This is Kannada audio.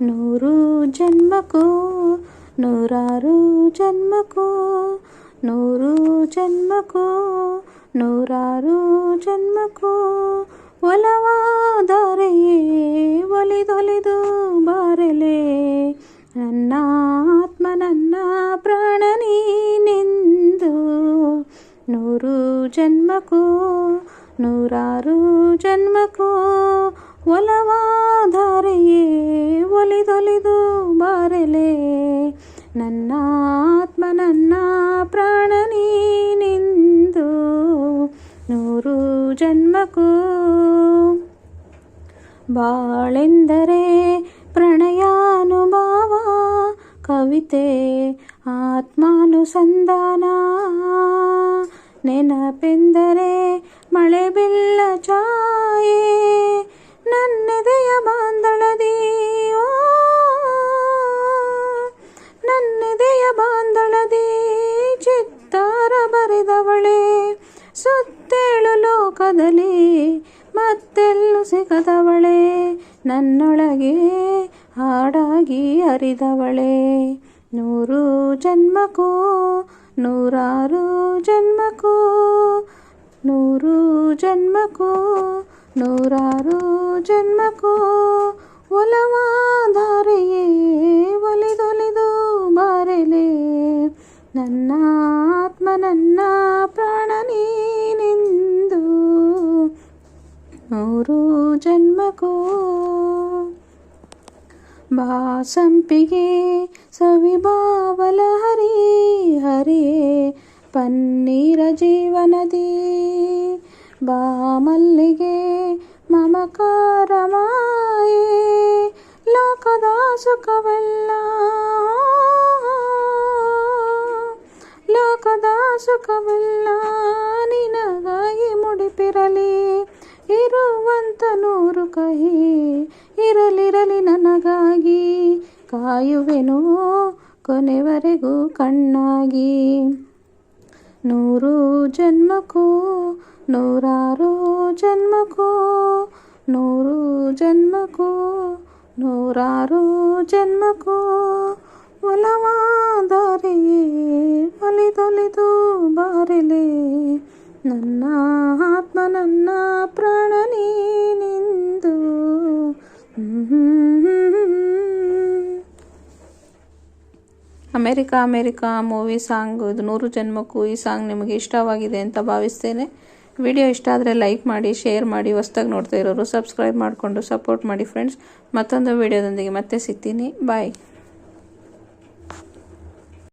ನೂರು ಜನ್ಮಕ್ಕೂ ನೂರಾರು ಜನ್ಮಕ್ಕೂ ನೂರು ಜನ್ಮಕ್ಕೂ ನೂರಾರು ಜನ್ಮಕ್ಕೂ ಒಲವಾದರೆಯೇ ಒಲಿದೊಲಿದು ಬಾರಲೆ ನನ್ನ ಆತ್ಮ ನನ್ನ ಪ್ರಾಣ ನೀನೆಂದು ನೂರು ಜನ್ಮಕ್ಕೂ ನೂರಾರು ಜನ್ಮಕ್ಕೂ ಒಲವಾಧಾರೆಯೇ, ಒಲಿದೊಲಿದು ಬಾರಲೆ. ನನ್ನ ಆತ್ಮ, ನನ್ನ ಪ್ರಾಣ ನೀನೆಂದು ನೂರು ಜನ್ಮಕ್ಕೂ. ಬಾಳೆಂದರೆ ಪ್ರಣಯಾನುಭಾವ, ಕವಿತೆ ಆತ್ಮಾನುಸಂಧಾನ. ನೆನಪೆಂದರೆ ಮಳೆ ಸುತ್ತೇಳು ಲೋಕದಲ್ಲಿ ಮತ್ತೆಲ್ಲೂ ಸಿಗದವಳೆ. ನನ್ನೊಳಗೆ ಹಾಡಾಗಿ ಅರಿದವಳೆ ನೂರು ಜನ್ಮಕ್ಕೂ, ನೂರಾರು ಜನ್ಮಕ್ಕೂ, ನೂರು ಜನ್ಮಕ್ಕೂ, ನೂರಾರು ಜನ್ಮಕ್ಕೂ, ಒಲವಾಧಾರೆಯೇ ಒಲಿದೊಲಿದು ಬಾರಲೆ. ನನ್ನ ಆತ್ಮ ನನ್ನ ನೂರು ಜನ್ಮಕ್ಕೂ ಬಾಸಂಪಿಗೆ ಸವಿಭಾವಲ ಹರಿ ಹರಿ ಪನ್ನೀರ ಜೀವನದಿ ಬಾ ಮಲ್ಲಿಗೆ ಮಮಕಾರ ಮಾಯೆ ಲೋಕದ ಸುಖವೆಲ್ಲ ಲೋಕದ ಸುಖವೆಲ್ಲ ನಿನಗಾಗಿ ಮುಡಿಪಿರಲಿ ಇರುವಂತ ನೂರು ಕಹಿ ಇರಲಿರಲಿ ನನಗಾಗಿ. ಕಾಯುವೆನು ಕೊನೆವರೆಗೂ ಕಣ್ಣಾಗಿ. ನೂರು ಜನ್ಮಕ್ಕೂ, ನೂರಾರು ಜನ್ಮಕ್ಕೂ, ನೂರು ಜನ್ಮಕ್ಕೂ, ನೂರಾರು ಜನ್ಮಕ್ಕೂ. ಒಲವಾದರೆಯೇ ಒಲಿದೊಲಿದು ಬಾರಲೆ. ನನ್ನ ಆತ್ಮ, ನನ್ನ ಪ್ರಾಣ ನೀನೆಂದು ಅಮೇರಿಕಾ ಅಮೇರಿಕಾ, ಮೂವಿ ಸಾಂಗ್, ಇದು ನೂರು ಜನ್ಮಕ್ಕೂ ಈ ಸಾಂಗ್ ನಿಮಗೆ ಇಷ್ಟವಾಗಿದೆ ಅಂತ ಭಾವಿಸ್ತೇನೆ. ವಿಡಿಯೋ ಇಷ್ಟ ಆದರೆ ಲೈಕ್ ಮಾಡಿ, ಶೇರ್ ಮಾಡಿ, ಹೊಸ್ದಾಗಿ ನೋಡ್ತಾ ಇರೋರು ಸಬ್ಸ್ಕ್ರೈಬ್ ಮಾಡಿಕೊಂಡು ಸಪೋರ್ಟ್ ಮಾಡಿ ಫ್ರೆಂಡ್ಸ್ ಮತ್ತೊಂದು ವಿಡಿಯೋದೊಂದಿಗೆ ಮತ್ತೆ ಸಿಗ್ತೀನಿ. ಬಾಯ್